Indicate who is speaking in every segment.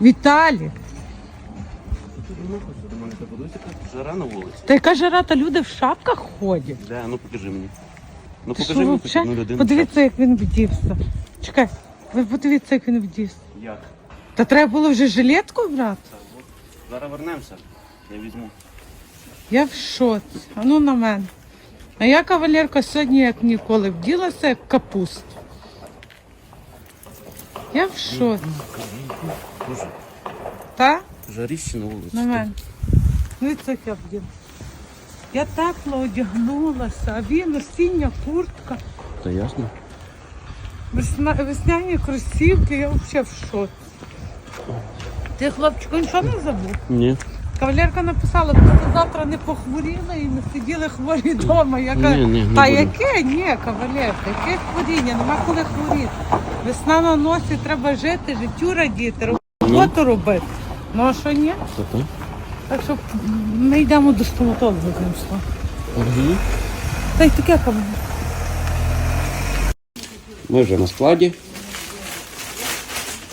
Speaker 1: Віталік,
Speaker 2: жара на вулиці.
Speaker 1: та яка жара, та люди в шапках ходять.
Speaker 2: Де, ну покажи мені. Ну
Speaker 1: Ти
Speaker 2: покажи
Speaker 1: що,
Speaker 2: мені
Speaker 1: вообще?
Speaker 2: одну людину.
Speaker 1: Подивіться, як він вдівся. Чекай, ви подивіться, як він вдівся.
Speaker 2: Як?
Speaker 1: Та треба було вже жилетку брати.
Speaker 2: Так, от. Зараз вернемося. Я візьму.
Speaker 1: Я в шоці. А ну на мене. А я кавалерка сьогодні, як ніколи, вділася як капуст. Я в шоці.
Speaker 2: Боже,
Speaker 1: Та?
Speaker 2: жаріще на вулиці.
Speaker 1: Мене. Ну і це я вділа. Я тепло одягнулася, а він осіння куртка,
Speaker 2: Та ясно.
Speaker 1: весна, весняні кросівки, я взагалі в шоці. Ти, хлопчику, нічого не забув?
Speaker 2: Ні.
Speaker 1: Кавалерка написала, ти завтра не похворіла і не сиділи хворі вдома. Я кажу,
Speaker 2: Ні,
Speaker 1: та
Speaker 2: буду.
Speaker 1: яке? Ні, кавалерка, яке хворіння, нема коли хворіти. Весна на носі, треба жити, життю радіти, роботу робити. Ну а що ні?
Speaker 2: Та-та.
Speaker 1: Так що ми йдемо до стоматолога словом.
Speaker 2: Угу.
Speaker 1: Та й таке кавалерка.
Speaker 2: Ми вже на складі.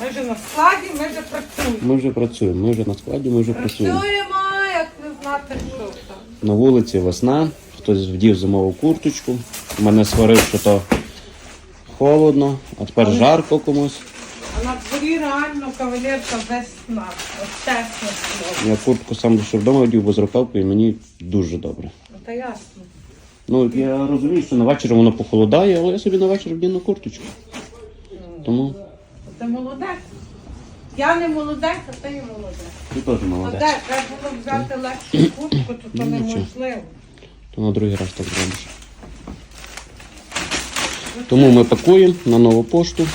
Speaker 1: Ми вже на складі, ми вже працюємо.
Speaker 2: Ми вже працюємо. Ми вже на складі, ми вже працюємо.
Speaker 1: Працюємо, як не знати, що там.
Speaker 2: На вулиці весна, хтось вдів зимову курточку. Мене сварив, що то холодно, а тепер жарко комусь.
Speaker 1: А на дворі реально кавалерка весна. От чесно слово.
Speaker 2: Я куртку сам лише вдома вдів без рукавки і мені дуже добре.
Speaker 1: Ну, Та ясно.
Speaker 2: Ну, я розумію, що на вечір воно похолодає, але я собі на вечір вдіну курточку. Тому
Speaker 1: Ти молодець. Я не молодець, а ти є молодець.
Speaker 2: ти теж
Speaker 1: Ну
Speaker 2: молодець.
Speaker 1: де, треба було взяти легшу куртку, то то
Speaker 2: Ну, нічого.
Speaker 1: неможливо.
Speaker 2: То на другий раз так зробиш. Тому ми пакуємо на нову пошту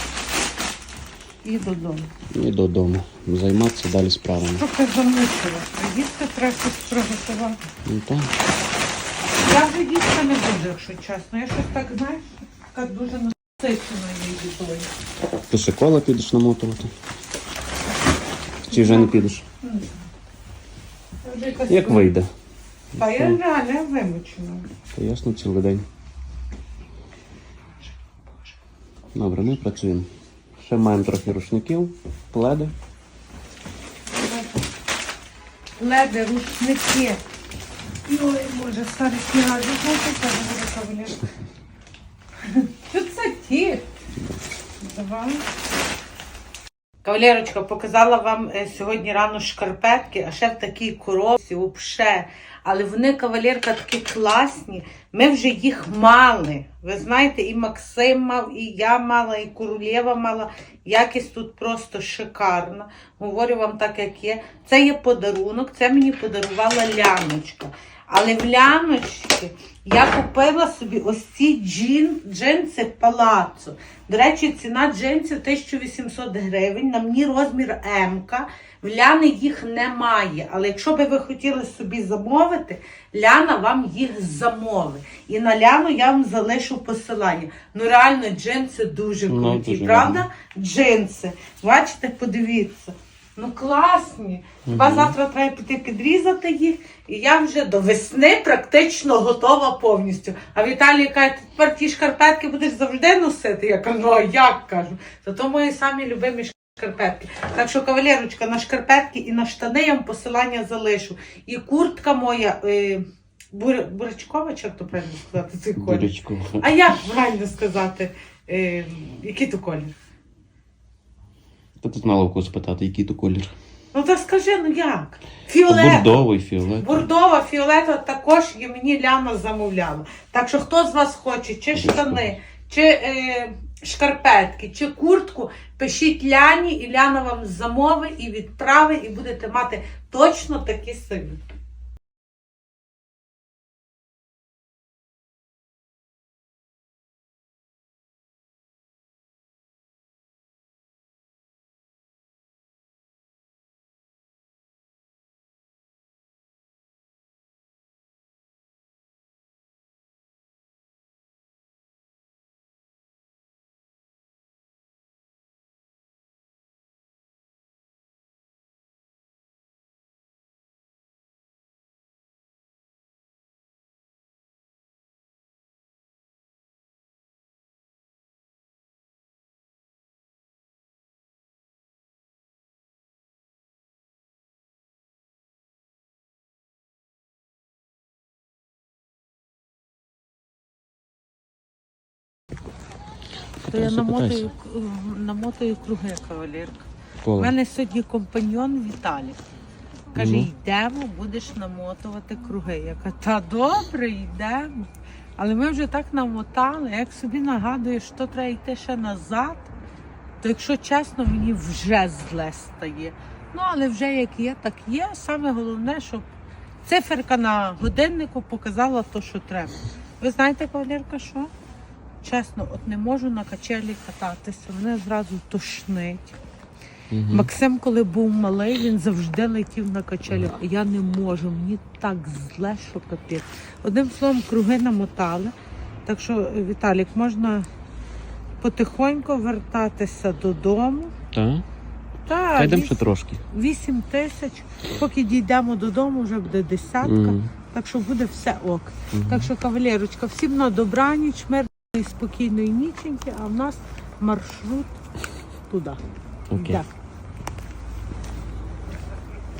Speaker 1: І додому.
Speaker 2: і додому. Займатися далі справами.
Speaker 1: Трохи замучила. Їсти треба щось приготувати.
Speaker 2: Ну так.
Speaker 1: Я вже їсти не буду, якщо чесно. Я щось так, знаєш, така дуже насичена їдою.
Speaker 2: Ти ще кола підеш намотувати? Чи вже не підеш?
Speaker 1: Я вже якась-
Speaker 2: Як вийде?
Speaker 1: Та я реально я вимучена.
Speaker 2: То ясно цілий день. Добре, ми працюємо. Ще маємо трохи рушників, пледи.
Speaker 1: Леди, рушники. Ой, Боже, старий снігади, знаєте, це буде. Що це ті? Давай. Кавалерочка, показала вам е, сьогодні рано шкарпетки, а ще в такій коробці, взагалі. Але вони, кавалерка, такі класні. Ми вже їх мали. Ви знаєте, і Максим мав, і я мала, і Королєва мала. Якість тут просто шикарна. Говорю вам так, як є. Це є подарунок, це мені подарувала Ляночка. Але в Ляночці я купила собі ось ці джин, джинси палацо. До речі, ціна джинсів 1800 гривень. На мені розмір М. В Ляни їх немає. Але якщо би ви хотіли собі замовити, Ляна вам їх замовить. І на Ляну я вам залишу посилання. Ну реально джинси дуже
Speaker 2: Ну,
Speaker 1: круті, правда? Джинси. Бачите, подивіться. Ну класні. Хіба завтра треба піти підрізати їх, і я вже до весни практично готова повністю. А Віталій каже, ти тепер ті шкарпетки будеш завжди носити. Я кажу, ну а як кажу? Зато мої самі любимі шкарпетки. Так що, кавалерочка, на шкарпетки і на штани я вам посилання залишу. І куртка моя е, бур, бурячкова, чи то правильно сказати, цей колір.
Speaker 2: Бурячку.
Speaker 1: А як правильно сказати, е, який то колір?
Speaker 2: Та тут на кого спитати, який то колір.
Speaker 1: Ну так скажи, ну як? Фіолет.
Speaker 2: Бордовий фіолет.
Speaker 1: Бордова, фіолетова також і мені Ляна замовляла. Так що хто з вас хоче, чи штани, чи е, шкарпетки, чи куртку, пишіть Ляні, і Ляна вам замовить і відправить, і будете мати точно такі самі. То я
Speaker 2: Питайся, питайся.
Speaker 1: к- намотую круги, кавалерка. У мене сьогодні компаньон Віталій. Каже,
Speaker 2: Ну.
Speaker 1: йдемо, будеш намотувати круги. Я кажу, та добре, йдемо. Але ми вже так намотали, як собі нагадуєш, що треба йти ще назад, то якщо чесно, мені вже зле стає. Ну, але вже як є, так є. Саме головне, щоб циферка на годиннику показала те, що треба. Ви знаєте, кавалерка, що? Чесно, от не можу на качелі кататися, мене зразу тошнить.
Speaker 2: Мгм.
Speaker 1: Максим, коли був малий, він завжди летів на качелях. а Я не можу, мені так зле, що капець. Одним словом, круги намотали. Так що, Віталік, можна потихоньку вертатися додому.
Speaker 2: Та?
Speaker 1: Та,
Speaker 2: Та йдемо ще трошки.
Speaker 1: 8 тисяч. Поки дійдемо додому, вже буде десятка.
Speaker 2: Мгм.
Speaker 1: Так що буде все ок.
Speaker 2: Мгм.
Speaker 1: Так що, кавалерочка, всім на добраніч, мирної, спокійної ніченьки, а в нас маршрут туди.
Speaker 2: Okay.
Speaker 1: Йде.